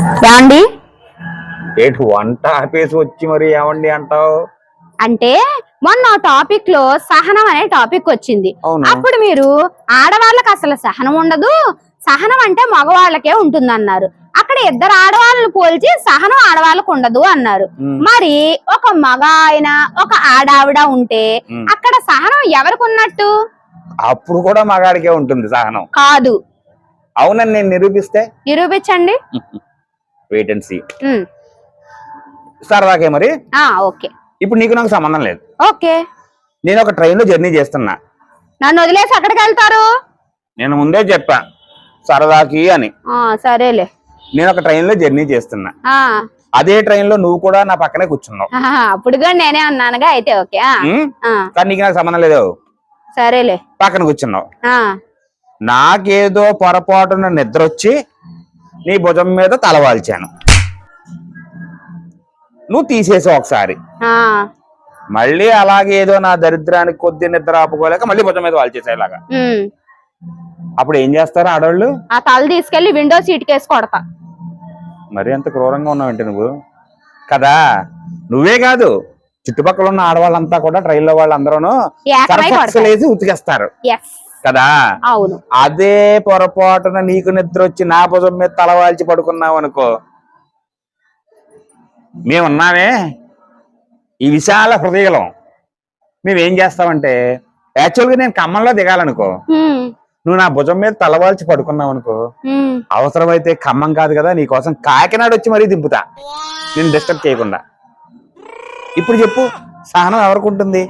ఏమండి? ఏంటి వంట ఆపేసి వచ్చి మరి ఏమండి అంటావు? అంటే మొన్న టాపిక్లో సహనం అనే టాపిక్ వచ్చింది. అప్పుడు మీరు ఆడవాళ్ళకి అసలు సహనం ఉండదు. సహనం అంటే మగవాళ్ళకే ఉంటుంది అన్నారు అక్కడ ఇద్దరు ఆడవాళ్ళని పోల్చి సహనం ఆడవాళ్ళకు ఉండదు అన్నారు. మరి ఒక మగ ఆయన ఒక ఆడావిడ ఉంటే. అక్కడ సహనం ఎవరికి ఉన్నట్టు? అప్పుడు కూడా మగాడికే ఉంటుంది సహనం. కాదు. అవునని నేను నిరూపిస్తే? నిరూపించండి. వెయిట్ అండ్ సీ సరదాకే మరి? ఆ ఓకే. ఇప్పుడు నీకు నాకు సంబంధం లేదు. ఓకే. నేను ఒక ట్రైన్లో జర్నీ చేస్తున్నా. నన్ను వదిలేసి ఎక్కడికి వెళ్తారు? నేను ముందే చెప్పా సరదాకి అని. సరేలే. నేను ఒక ట్రైన్లో జర్నీ చేస్తున్నా. అదే ట్రైన్లో నువ్వు కూడా నా పక్కనే కూర్చున్నావు. ఆహా, అప్పుడు కూడా నేనే అన్నానుగా అయితే ఓకే కానీ నీకు నాకు సంబంధం లేదు. సరేలే. పక్కన కూర్చున్నావు. నాకేదో పొరపాటున నిద్ర వచ్చి నీ భుజం మీద తలవాల్చాను నువ్వు తీసేసావు ఒకసారి. మళ్ళీ అలాగే ఏదో నా దరిద్రానికి కొద్ది నిద్ర ఆపుకోలేక మళ్ళీ భుజం మీద ఉమ్. అప్పుడు ఏం చేస్తారు ఆడవాళ్ళు ఆ తల తీసుకెళ్ళి విండో సీట్ కేసి కొడతా. మరి అంత క్రూరంగా ఉన్నావంటే నువ్వు? కదా నువ్వే కాదు చుట్టుపక్కల ఉన్న ఆడవాళ్ళంతా కూడా ట్రైన్లో వాళ్ళందరూ ఉతికేస్తారు. కదా? అవును. అదే పొరపాటున నీకు నిద్ర వచ్చి నా భుజం మీద తలవాల్చి పడుకున్నావు అనుకో. మేమున్నామే. ఈ విశాల హృదయలం మేమేం చేస్తామంటే యాక్చువల్గా నేను ఖమ్మంలో దిగాలనుకో. నువ్వు నా భుజం మీద తలవాల్చి పడుకున్నావు అనుకో. అవసరమైతే ఖమ్మం కాదు కదా నీకోసం కాకినాడ వచ్చి మరీ దింపుతా. నేను డిస్టర్బ్ చేయకుండా. ఇప్పుడు చెప్పు సహనం ఎవరికి ఉంటుంది?